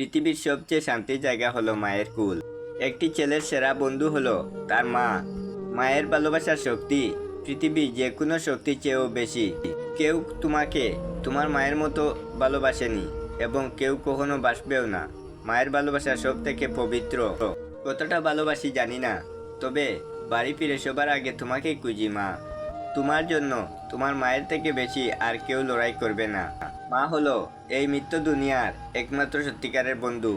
পৃথিবীর সবচেয়ে শান্তির জায়গা হলো মায়ের কুল। একটি ছেলের সেরা বন্ধু হলো তার মা। মায়ের ভালোবাসার শক্তি পৃথিবী যে কোনো শক্তির চেয়েও বেশি। কেউ তোমাকে তোমার মায়ের মতো ভালোবাসেনি এবং কেউ কখনো বাসবেও না। মায়ের ভালোবাসা সব থেকে পবিত্র। কতটা ভালোবাসি জানি না, তবে বাড়ি ফিরে সবার আগে তোমাকেই খুঁজি মা। তোমার জন্য তোমার মায়ের থেকে বেশি আর কেউ লড়াই করবে না। মা হলো এই মৃত্যু দুনিয়ার একমাত্র সত্যিকারের বন্ধু।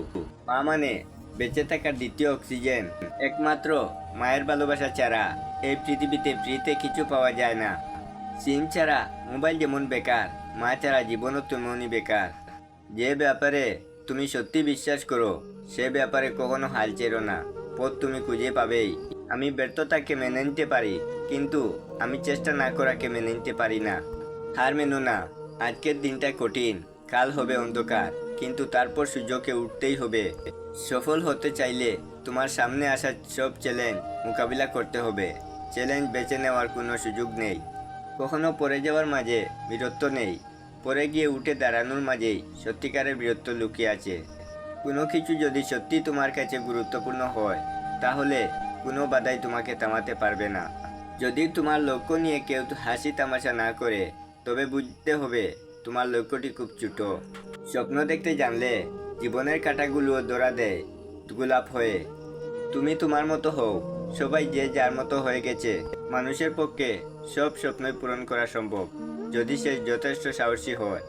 মা মানে বেঁচে থাকার দ্বিতীয় অক্সিজেন, একমাত্র মায়ের ভালোবাসা ছাড়া এই পৃথিবীতে ফ্রিতে কিছু পাওয়া যায় না। সিম ছাড়া মোবাইল যেমন বেকার, মা ছাড়া জীবনও তেমনই বেকার। যে ব্যাপারে তুমি সত্যি বিশ্বাস করো, সে ব্যাপারে কখনো হাল ছেড়ো না। পথ তুমি খুঁজে পাবেই। আমি ব্যর্থতাকে মেনে নিতে পারি, কিন্তু আমি চেষ্টা না করাকে মেনে নিতে পারি না। হার মেনো না। আজকের দিনটা কঠিন, কাল হবে অন্ধকার, কিন্তু তারপর সুযোগে উঠতেই হবে। সফল হতে চাইলে তোমার সামনে আসা সব চ্যালেঞ্জ মোকাবিলা করতে হবে। চ্যালেঞ্জ বেছে নেওয়ার কোনো সুযোগ নেই। কখনো পড়ে যাওয়ার মাঝে বীরত্ব নেই। পরে গিয়ে উঠে দাঁড়ানোর মাঝেই সত্যিকারের বীরত্ব লুকিয়ে আছে। কোনো কিছু যদি সত্যি তোমার কাছে গুরুত্বপূর্ণ হয়, তাহলে কোনো বাধাই তোমাকে থামাতে পারবে না। যদি তোমার লক্ষ্য নিয়ে কেউ হাসি তামাশা না করে তবে বুঝতে হবে, তোমার লক্ষ্যটি খুব ছোট। স্বপ্ন দেখতে জানলে জীবনের কাঁটাগুলো দৌড়া দেয়, গোলাপ হয়ে। তুমি তোমার মতো হও, সবাই যে যার মতো হয়ে গেছে। মানুষের পক্ষে সব স্বপ্নই পূরণ করা সম্ভব, যদি সে যথেষ্ট সাহসী হয়।